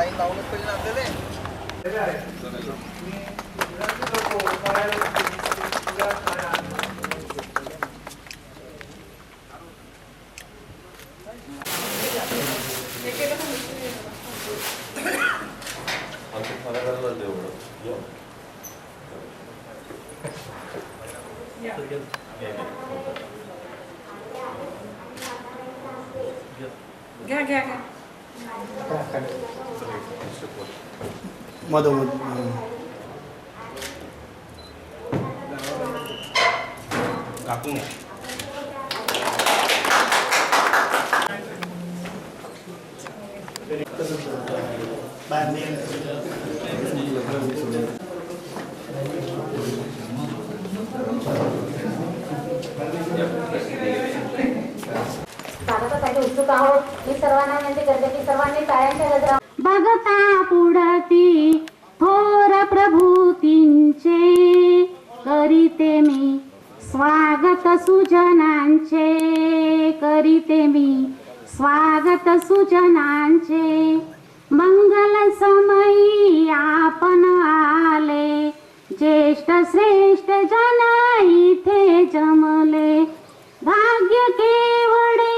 Line लावूनच पाहिजे ना आपल्याला 我都我嗯。加工嘞。पुढती थोर प्रभूतींचे करीते मी स्वागत सुजनांचे. करीते मी स्वागत सुजनांचे. मंगल समयी आपण आले. ज्येष्ठ श्रेष्ठ जना इथे जमले. भाग्य केवडे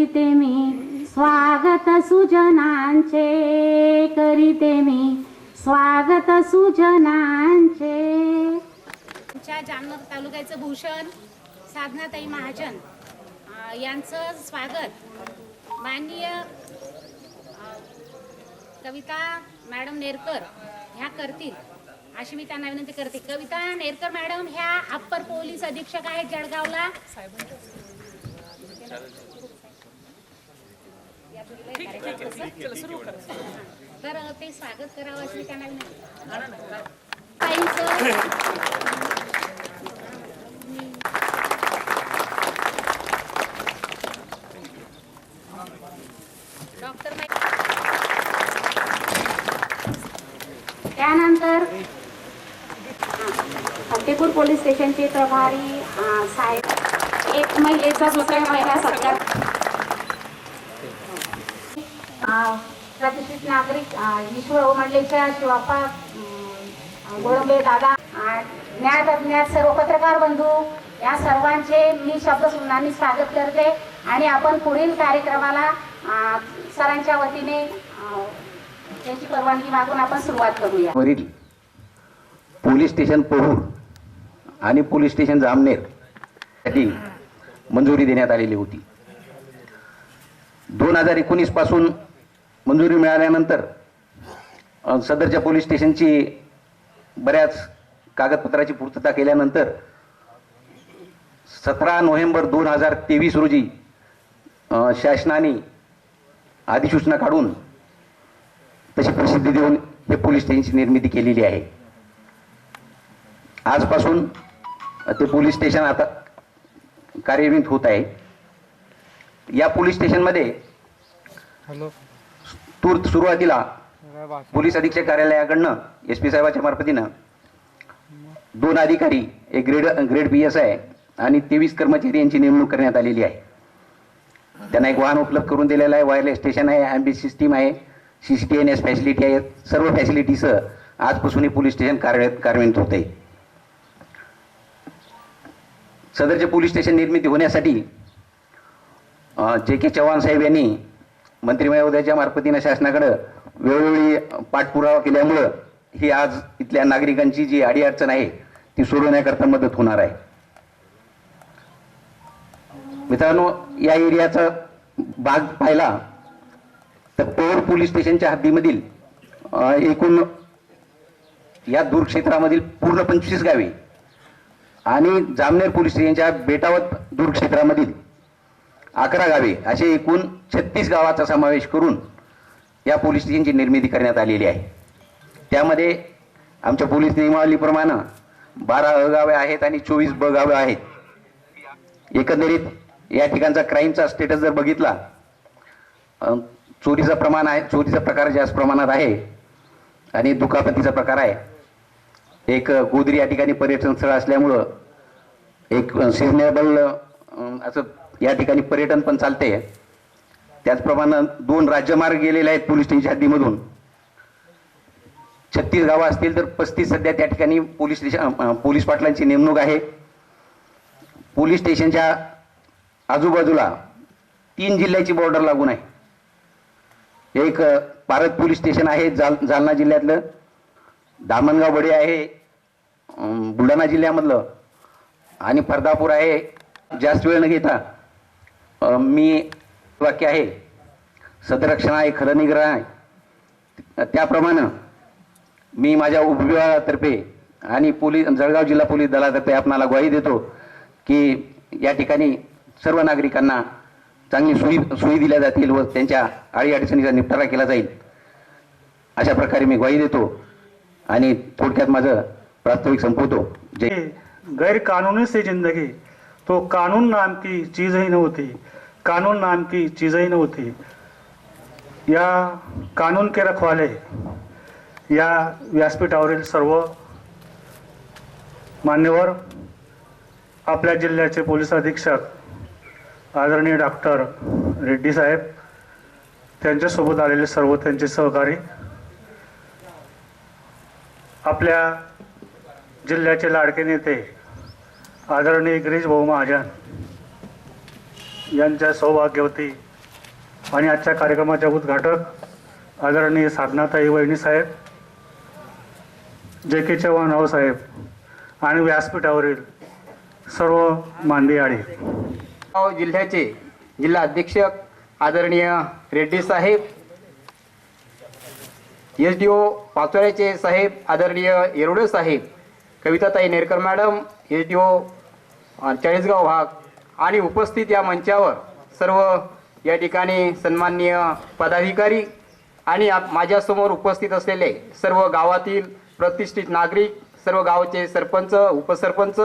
करीते मी स्वागत सुजनांचे करीते मी स्वागत सुजनांचे. आमच्या जामनगर तालुक्याचं भूषण साधनाताई महाजन यांचं स्वागत. माननीय कविता मॅडम नेरकर ह्या करतील अशी मी त्यांना विनंती करते. कविता नेरकर मॅडम ह्या अप्पर पोलीस अधीक्षक आहेत जळगावला या तुला कार्यक्रमाचं? हां. तर ते स्वागत करावं त्यांना डॉक्टर त्यानंतर फतेपूर पोलीस स्टेशनचे प्रभारी साहेब एक महिलेचा दुसऱ्या महिला सत्कार प्रतिष्ठित नागरिक ईश्वर मंडळीच्या शिवापा गोळंबे दादा न्यायतज्ञ सर्व पत्रकार बंधू या सर्वांचे मी शब्द सुनांनी स्वागत करते आणि आपण पुढील कार्यक्रमाला सरांच्या वतीने त्यांची परवानगी मागून आपण सुरुवात करूया. वरील पोलीस स्टेशन पोहूर आणि पोलीस स्टेशन जामनेरसाठी मंजुरी देण्यात आलेली होती. दोन हजार एकोणीसपासून मंजुरी मिळाल्यानंतर सदरच्या पोलीस स्टेशनची बऱ्याच कागदपत्राची पूर्तता केल्यानंतर सतरा नोव्हेंबर दोन हजार तेवीस रोजी शासनाने अधिसूचना काढून तशी प्रसिद्धी देऊन हे पोलीस स्टेशनची निर्मिती केलेली आहे. आजपासून ते पोलीस स्टेशन आता कार्यान्वित होत आहे. या पोलीस स्टेशनमध्ये तूर्त सुरुवातीला पोलीस अधीक्षक कार्यालयाकडनं एस पी साहेबाच्या मार्फतीनं दोन अधिकारी एक ग्रेड ग्रेड पी एस आहे आणि तेवीस कर्मचारी यांची नेमणूक करण्यात आलेली आहे. त्यांना एक वाहन उपलब्ध करून दिलेलं आहे वायरलेस स्टेशन आहे ॲम्बी सिस्टीम आहे C C T N S facility आहे सर्व फॅसिलिटीसह आजपासून हे पोलीस स्टेशन कार्य कार्यान्वित होत आहे. सदरचे पोलीस स्टेशन निर्मिती होण्यासाठी जे के चव्हाण साहेब यांनी मंत्री मार्फतीनं शासनाकडं वेळोवेळी पाठपुरावा केल्यामुळं ही आज इथल्या नागरिकांची जी अडीअडचण आहे ती सोडवण्याकरता मदत होणार आहे. मित्रांनो या एरियाचा भाग पाहिला तर पोर पोलीस स्टेशनच्या हद्दीमधील एकूण या दूर क्षेत्रामधील पूर्ण पंचवीस गावे आणि जामनेर पोलीस स्टेशनच्या बेटावत दूर क्षेत्रामधील अकरा गावे असे एकूण छत्तीस गावाचा समावेश करून या पोलीस स्टेशनची निर्मिती करण्यात आलेली आहे. त्यामध्ये आमच्या पोलीस नियमावलीप्रमाणे बारा अ गावे आहेत आणि चोवीस ब गावे आहेत. एकंदरीत या ठिकाणचा क्राईमचा स्टेटस जर बघितला चोरीचं प्रमाण आहे चोरीचा प्रकार जास्त प्रमाणात आहे आणि दुखापतीचा प्रकार आहे. एक गोदरी या ठिकाणी पर्यटन स्थळ असल्यामुळं एक सिजनेबल असं या ठिकाणी पर्यटन पण चालते त्याचप्रमाणे दोन राज्यमार्ग गेलेले आहेत पोलीस स्टेशनच्या हद्दीमधून. छत्तीस गावं असतील तर पस्तीस सध्या त्या ठिकाणी पोलीस स्टेशन पोलीस पाटलांची नेमणूक आहे. पोलीस स्टेशनच्या आजूबाजूला तीन जिल्ह्याची बॉर्डर लागून आहे. एक अं, पारत पोलीस स्टेशन आहे जाल जालना जिल्ह्यातलं. दामणगाव बडे आहे बुलढाणा जिल्ह्यामधलं. आणि फरदापूर आहे. जास्त वेळ न घेता मी वाक्य आहे सदरक्षण आहे खरं निग्रह आहे त्याप्रमाणे मी माझ्या उपविभागातर्फे आणि पोलीस जळगाव जिल्हा पोलीस दलातर्फे आपणाला ग्वाही देतो की या ठिकाणी सर्व नागरिकांना चांगली सोयी सोयी दिल्या जातील व त्यांच्या अडीअडचणीचा निपटारा केला जाईल. अशा प्रकारे मी ग्वाही देतो आणि थोडक्यात माझं प्रास्ताविक संपवतो. जय गैरकानूनी से जिंदगी. तो कानून नाम की चीज ही नव्हती. कानून नाम की चीज ही नव्हती. या कानून के रखवाले या व्यासपीठावरील सर्व मान्यवर आपल्या जिल्ह्याचे पोलीस अधीक्षक आदरणीय डॉक्टर रेड्डी साहेब त्यांच्यासोबत आलेले सर्व त्यांचे सहकारी आपल्या जिल्ह्याचे लाडके नेते आदरणीय गिरीश भाऊ महाजन यांच्या सौभाग्यवती आणि आजच्या कार्यक्रमाच्या उद्घाटक आदरणीय साधनाताई वहिनी साहेब जे के चव्हाण रावसाहेब आणि व्यासपीठावरील सर्व मांदियाळी जिल्ह्याचे जिल्हा अधीक्षक आदरणीय रेड्डी साहेब एस डी ओ पाचोऱ्याचे साहेब आदरणीय येरोडे साहेब कविताताई Nerkar madam S D O Chalisgaon भाग आणि उपस्थित या मंचावर सर्व या ठिकाणी सन्माननीय पदाधिकारी आणि माझ्यासमोर उपस्थित असलेले सर्व गावातील प्रतिष्ठित नागरिक सर्व गावचे सरपंच उपसरपंच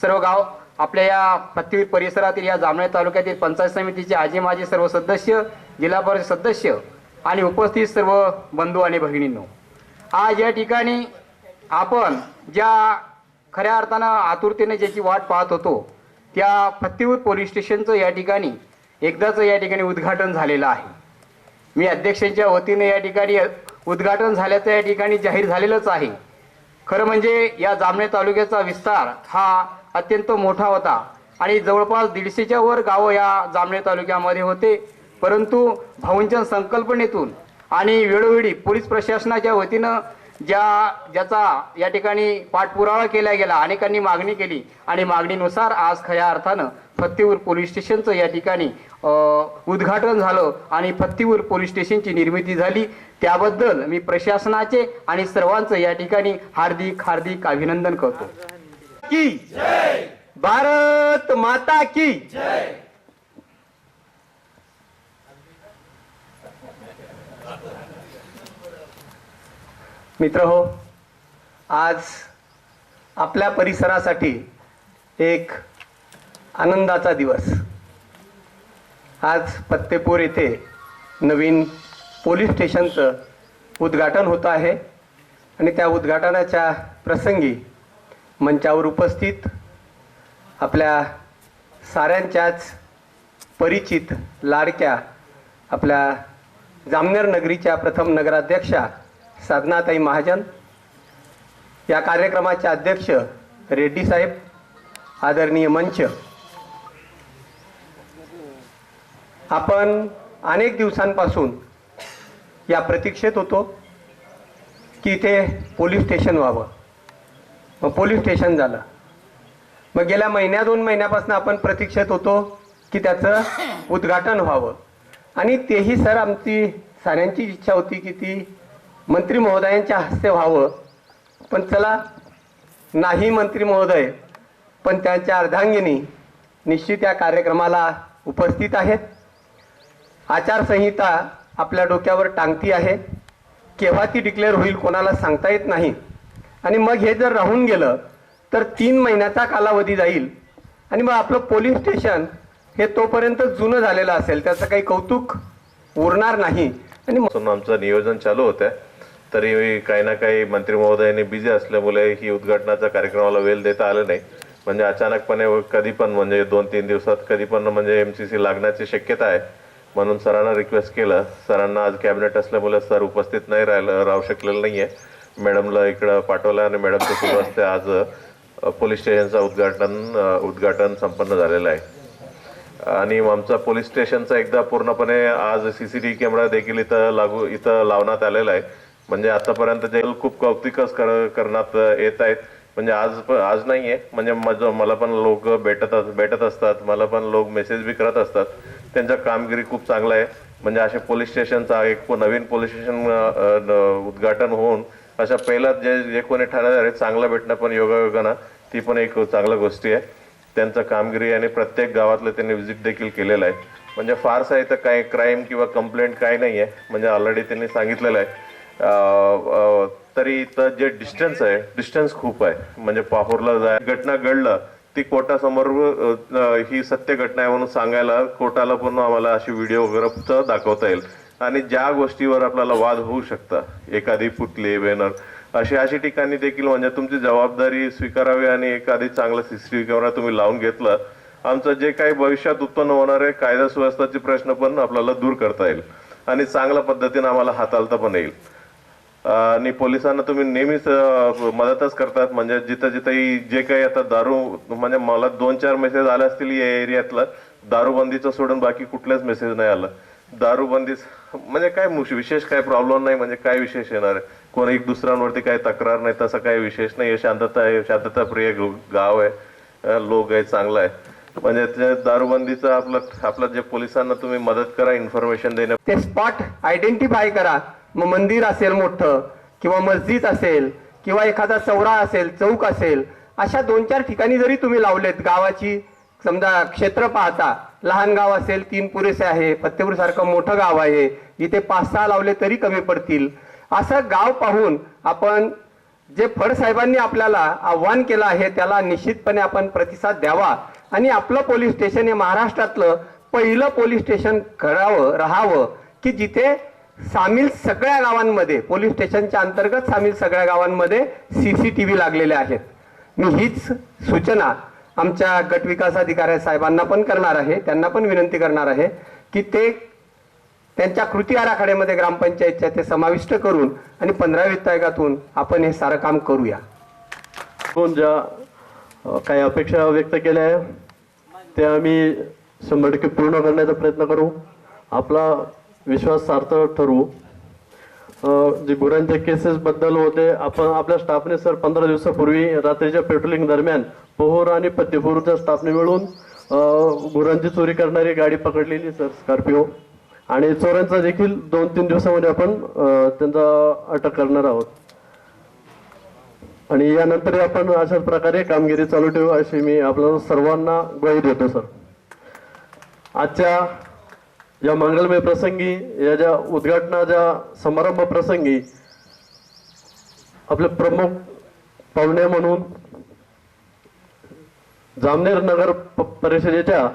सर्व गाव आपल्या या पृथ्वी परिसरातील या जामणे तालुक्यातील पंचायत समितीचे आजी माजी सर्व सदस्य जिल्हा परिषद सदस्य आणि उपस्थित सर्व बंधू आणि भगिनींनो. आज या ठिकाणी आपण ज्या खऱ्या अर्थानं आतुरतेने ज्याची वाट पाहत होतो त्या फत्तीपूर पोलीस स्टेशनचं या ठिकाणी एकदाचं या ठिकाणी उद्घाटन झालेलं आहे. मी अध्यक्षांच्या वतीने या ठिकाणी उद्घाटन झाल्याचं या ठिकाणी जाहीर झालेलंच आहे. खरं म्हणजे या जामणे तालुक्याचा विस्तार हा अत्यंत मोठा होता आणि जवळपास दीडशेच्या वर गावं या जामणे तालुक्यामध्ये होते. परंतु भाऊंच्या संकल्पनेतून आणि वेळोवेळी पोलीस प्रशासनाच्या वतीनं ज्या ज्याचा या ठिकाणी पाठपुरावा केला गेला अनेकांनी मागणी केली. आणि मागणीनुसार आज खऱ्या अर्थानं फत्तेपूर पोलीस स्टेशनचं या ठिकाणी उद्घाटन झालं आणि फत्तीपूर पोलीस स्टेशनची निर्मिती झाली. त्याबद्दल मी प्रशासनाचे आणि सर्वांचं या ठिकाणी हार्दिक हार्दिक अभिनंदन करतो. की भारत माता की मित्र हो आज आपल्या परिसरासाठी एक आनंदाचा दिवस. आज पत्तेपूर येथे नवीन पोलीस स्टेशनचं उद्घाटन होतं आहे आणि त्या उद्घाटनाच्या प्रसंगी मंचावर उपस्थित आपल्या साऱ्यांच्याच परिचित लाडक्या आपल्या जामनेर नगरीच्या प्रथम नगराध्यक्षा साधनाताई महाजन या कार्यक्रमाचे अध्यक्ष रेड्डी साहेब आदरणीय मंच. आपण अनेक दिवसांपासून या प्रतीक्षेत होतो की इथे पोलीस स्टेशन व्हावं. मग पोलीस स्टेशन झालं. मग गेल्या महिन्या दोन महिन्यापासून आपण प्रतीक्षेत होतो की त्याचं उद्घाटन व्हावं. आणि तेही सर आमची साऱ्यांची इच्छा होती की ती मंत्री महोदयांच्या हस्ते व्हावं. पण चला नाही मंत्री महोदय पण त्यांच्या अर्धांगिनी निश्चित या कार्यक्रमाला उपस्थित आहेत. आचारसंहिता आपल्या डोक्यावर टांगती आहे. केव्हा ती डिक्लेअर होईल कोणाला सांगता येत नाही. आणि मग हे जर राहून गेलं तर तीन महिन्याचा कालावधी जाईल. आणि मग आपलं पोलीस स्टेशन हे तोपर्यंत जुनं झालेलं असेल त्याचं काही कौतुक उरणार नाही. आणि आमचं नियोजन चालू होतं तरी काही ना काही मंत्री महोदयांनी बिझी असल्यामुळे ही उद्घाटनाच्या कार्यक्रमाला वेळ देता आलं नाही. म्हणजे अचानकपणे कधी पण म्हणजे दोन तीन दिवसात कधी पण म्हणजे एम सी सी लागण्याची शक्यता आहे. म्हणून सरांना रिक्वेस्ट केलं. सरांना आज कॅबिनेट असल्यामुळे सर उपस्थित नाही राहिलं राहू शकलेलं नाही आहे मॅडमला इकडं पाठवलं आणि मॅडमचं सुरू असते आज पोलीस स्टेशनचं उद्घाटन उद्घाटन संपन्न झालेलं आहे. आणि आमचा पोलीस स्टेशनचा एकदा पूर्णपणे आज C C T V camera देखील इथं लागू इथं लावण्यात आलेला आहे. म्हणजे आतापर्यंत जे खूप कौतिकच कर करण्यात येत आहेत. म्हणजे आज पण आज नाही आहे म्हणजे माझं मला पण लोक भेटत अस- भेटत असतात. मला पण लोक मेसेज बी करत असतात. त्यांचा कामगिरी खूप चांगलं आहे. म्हणजे असे पोलीस स्टेशनचा एक नवीन पोलीस स्टेशन उद्घाटन होऊन अशा पहिला जे जे कोणी ठाण्यात आहे चांगलं भेटणं पण योगायोगानं ती पण एक चांगलं गोष्टी आहे. त्यांचं कामगिरी आणि प्रत्येक गावातलं त्यांनी व्हिजिट देखील केलेलं आहे. म्हणजे फारसं इथं काय काही क्राईम किंवा कंप्लेंट काही नाही आहे म्हणजे ऑलरेडी त्यांनी सांगितलेलं आहे. तरी इथं जे डिस्टन्स आहे डिस्टन्स खूप आहे. म्हणजे पाहोरला जाय घटना घडलं ती कोर्टासमोर ही सत्य घटना आहे म्हणून सांगायला कोर्टाला पण आम्हाला अशी व्हिडिओ वगैरे दाखवता येईल. आणि ज्या गोष्टीवर आपल्याला वाद होऊ शकता एखादी फुटली बॅनर अशी अशी ठिकाणी देखील म्हणजे तुमची जबाबदारी स्वीकारावी आणि एखादी चांगला सीसीटीव्ही कॅमेरा तुम्ही लावून घेतलं आमचं जे काही भविष्यात उत्पन्न होणारे कायदा सुव्यवस्थाचे प्रश्न पण आपल्याला दूर करता येईल. आणि चांगल्या पद्धतीने आम्हाला हाताळता पण येईल. आणि पोलिसांना तुम्ही नेहमीच मदतच करतात. म्हणजे जिथं जिथंही जे काही आता दारू म्हणजे मला दोन चार मेसेज आले असतील या एरियातला दारूबंदीचं सोडून बाकी कुठलेच मेसेज नाही आलं. दारूबंदीच म्हणजे काय विशेष काय प्रॉब्लेम नाही म्हणजे काय विशेष येणार? आहे कोणी एक दुसऱ्यांवरती काही तक्रार नाही तसं काही विशेष नाही. आहे शांतता आहे शांतताप्रिय गाव आहे. लोक आहे चांगलं आहे. म्हणजे ते दारूबंदीचं आपलं आपलं जे पोलिसांना तुम्ही मदत करा इन्फॉर्मेशन देणं ते स्पॉट आयडेंटिफाय करा. मग मंदिर असेल मोठं किंवा मस्जिद असेल किंवा एखादा चौरा असेल चौक असेल अशा दोन चार ठिकाणी जरी तुम्ही लावलेत गावाची समजा क्षेत्र पाहता लहान गाव असेल तीन पुरेसे आहे फत्तेपूर सारखं मोठं गाव आहे इथे पाच सहा लावले तरी कमी पडतील. असं गाव पाहून आपण जे फडसाहेबांनी आपल्याला आव्हान केलं आहे त्याला निश्चितपणे आपण प्रतिसाद द्यावा. आणि आपलं पोलीस स्टेशन हे महाराष्ट्रातलं पहिलं पोलीस स्टेशन करावं राहावं की जिथे सामील सगळ्या गावांमध्ये पोलीस स्टेशनच्या अंतर्गत सामील सगळ्या गावांमध्ये सी सी टी व्ही लागलेले आहेत. मी हीच सूचना आमच्या गटविकास अधिकारी साहेबांना पण करणार आहे त्यांना पण विनंती करणार आहे की ते त्यांच्या कृती आराखड्यामध्ये ग्रामपंचायतच्या ते समाविष्ट करून आणि पंधरावी वित्तायकातून आपण हे सारं काम करूया. कोण ज्या काही अपेक्षा व्यक्त केल्या आहे त्या आम्ही शंभर टक्के पूर्ण करण्याचा प्रयत्न करू. आपला विश्वासार्थ ठरवू. जे गुरांच्या केसेसबद्दल होते आपण आपल्या स्टाफने सर पंधरा दिवसापूर्वी रात्रीच्या पेट्रोलिंग दरम्यान पोहोर आणि पत्तीपूरच्या स्टाफने मिळून गुरांची चोरी करणारी गाडी पकडलेली सर स्कॉर्पिओ आणि चोरांचा देखील दोन तीन दिवसामध्ये आपण त्यांचा अटक करणार आहोत. आणि यानंतर आपण अशाच प्रकारे कामगिरी चालू ठेवू अशी मी आपल्या सर्वांना ग्वाही देतो सर. आजच्या या मंगलमय प्रसंगी या ज्या उद्घाटनाच्या समारंभ प्रसंगी आपले प्रमुख पाहुणे म्हणून जामनेर नगर परिषदेच्या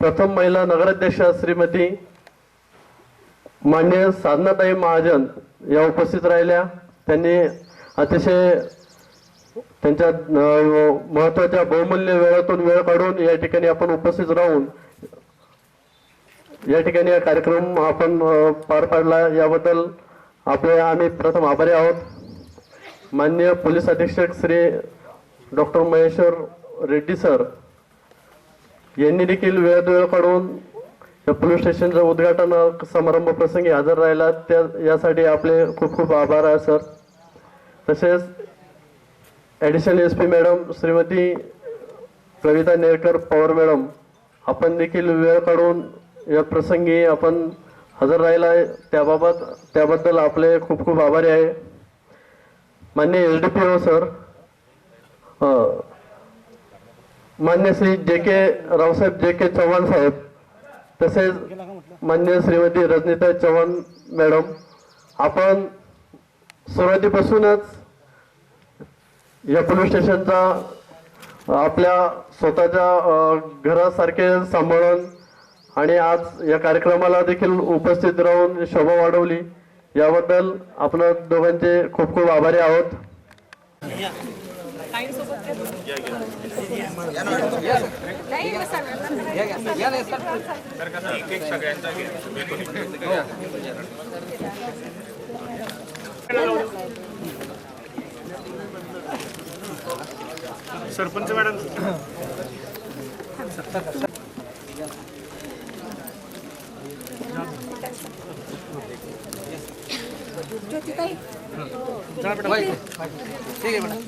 प्रथम महिला नगराध्यक्षा श्रीमती मान्य साधनाताई महाजन या उपस्थित राहिल्या. त्यांनी अतिशय त्यांच्या महत्त्वाच्या बहुमूल्य वेळातून वेळ काढून या ठिकाणी आपण उपस्थित राहून या ठिकाणी हा कार्यक्रम आपण पार पाडला. याबद्दल आपले आम्ही प्रथम आभारी आहोत. मान्य पोलीस अधीक्षक श्री डॉक्टर महेश्वर रेड्डी सर यांनी देखील वेळात वेळ काढून या पोलीस स्टेशनच्या उद्घाटन समारंभ प्रसंगी हजर राहिला. त्या यासाठी आपले खूप खूप आभार आहे सर. तसेच additional S P madam Shrimati Pravita Nerkar Pawar madam आपण देखील वेळ काढून या प्रसंगी आपण हजर राहिला आहे. त्याबाबत त्याबद्दल आपले खूप खूप आभारी आहे. मान्य L D P O sir मान्य श्री जे के रावसाहेब जे के चव्हाण साहेब तसेच मान्य श्रीमती रजनीता चव्हाण मॅडम आपण सुरुवातीपासूनच या पोलीस स्टेशनचा आपल्या स्वतःच्या घरासारखे सांभाळून आणि आज या कार्यक्रमाला देखील उपस्थित राहून शोभा वाढवली. याबद्दल आपण दोघांचे खूप खूप आभारी आहोत. सरपंच मॅडम. ठीक आहे मॅडम